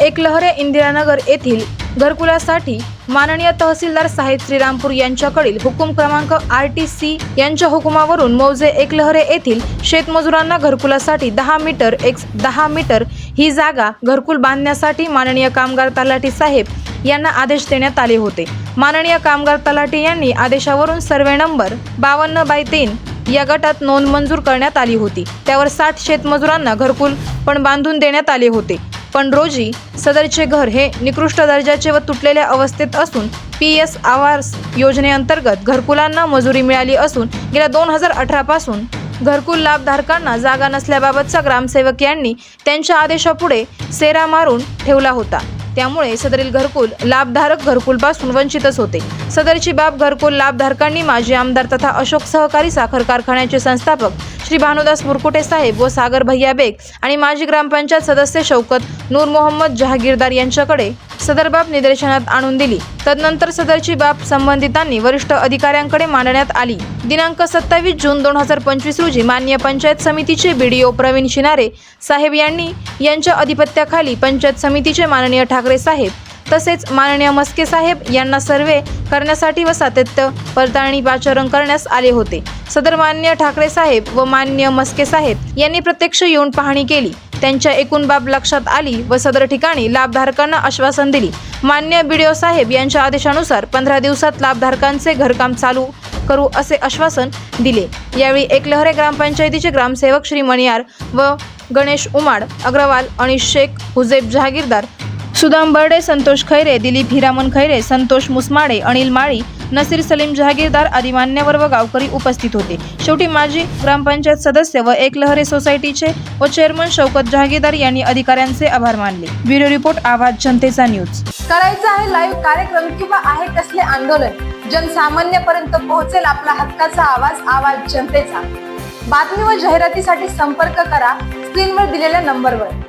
एकलहरे इंदिरानगर येथील घरकुलासाठी माननीय तहसीलदार साहेब श्रीरामपूर यांच्याकडील हुकूम क्रमांक आर टी सी यांच्या हुकुमावरून मौजे एकलहरे येथील शेतमजुरांना घरकुलासाठी दहा मीटर एक दहा मीटर ही जागा घरकुल बांधण्यासाठी माननीय कामगार तलाठी साहेब यांना आदेश देण्यात आले होते. माननीय कामगार तलाठी यांनी आदेशावरून सर्वे नंबर बावन्न बाय तीन या गटात नोंद मंजूर करण्यात आली होती. त्यावर साठ शेतमजुरांना घरकुल पण बांधून देण्यात आले होते. पण रोजी सदरचे घर हे निकृष्ट दर्जाचे व तुटलेल्या अवस्थेत असून पी एस आवास योजनेअंतर्गत घरकुलांना मजुरी मिळाली असून गेल्या दोन हजार अठरापासून घरकुल लाभधारकांना जागा नसल्याबाबतचा ग्रामसेवक यांनी त्यांच्या आदेशापुढे सेरा मारून ठेवला होता. त्यामुळे सदरील घरकुल लाभधारक घरकुलपासून वंचितच होते. सदरची बाब घरकुल लाभधारकांनी माजी आमदार तथा अशोक सहकारी साखर कारखान्याचे संस्थापक श्री भानुदास मुरकुटे साहेब व सागर भैया बेग आणि माजी ग्रामपंचायत सदस्य शौकत नूर मोहम्मद जहागीरदार यांच्याकडे सदर बाब निदर्शनात आणून दिली. तदनंतर सदरची बाब संबंधितांनी वरिष्ठ अधिकाऱ्यांकडे मांडण्यात आली. दिनांक सत्तावीस जून दोन हजार पंचवीस रोजी मान्य पंचायत समितीचे बीडीओ प्रवीण शिनारे साहेब यांनी यांच्या अधिपत्याखाली पंचायत समितीचे माननीय ठाकरे साहेब तसेच माननीय मस्के साहेब यांना सर्वे करण्यासाठी व सातत्य पडताळणी पाचारण करण्यास आले होते. सदर मान्य ठाकरे साहेब व मान्य मस्के साहेब यांनी प्रत्यक्ष येऊन पाहणी केली. त्यांच्या एकूण बाब लक्षात आली व सदर ठिकाणी लाभधारकांना आश्वासन दिली. मान्य बीडीओ साहेब यांच्या आदेशानुसार पंधरा दिवसात लाभधारकांचे घरकाम चालू करू असे आश्वासन दिले. यावेळी एकलहरे ग्रामपंचायतीचे ग्रामसेवक श्री मणियार व गणेश उमाड अग्रवाल अनिश शेख हुजेब जहागीरदार सुदाम बर्डे संतोष खैरे दिलीप हिरामन खैरे संतोष मुसमाडे अनिल माळी नसीर सलीम जहागीरदार आदी मान्यवर व गावकरी उपस्थित होते. शेवटी माजी ग्रामपंचायत सदस्य व एकलहरे सोसायटीचे व चेअरमन शौकत जहागीरदार यांनी अधिकाऱ्यांचे आभार मानले. ब्युरो रिपोर्ट आवाज जनतेचा न्यूज. करायचं आहे लाईव्ह कार्यक्रम किंवा आहे कसले आंदोलन? जनसामान्यपर्यंत पोहोचेल आपला हक्काचा आवाज आवाज जनतेचा. बातमी व जाहिरातीसाठी संपर्क करा स्क्रीनवर दिलेल्या नंबरवर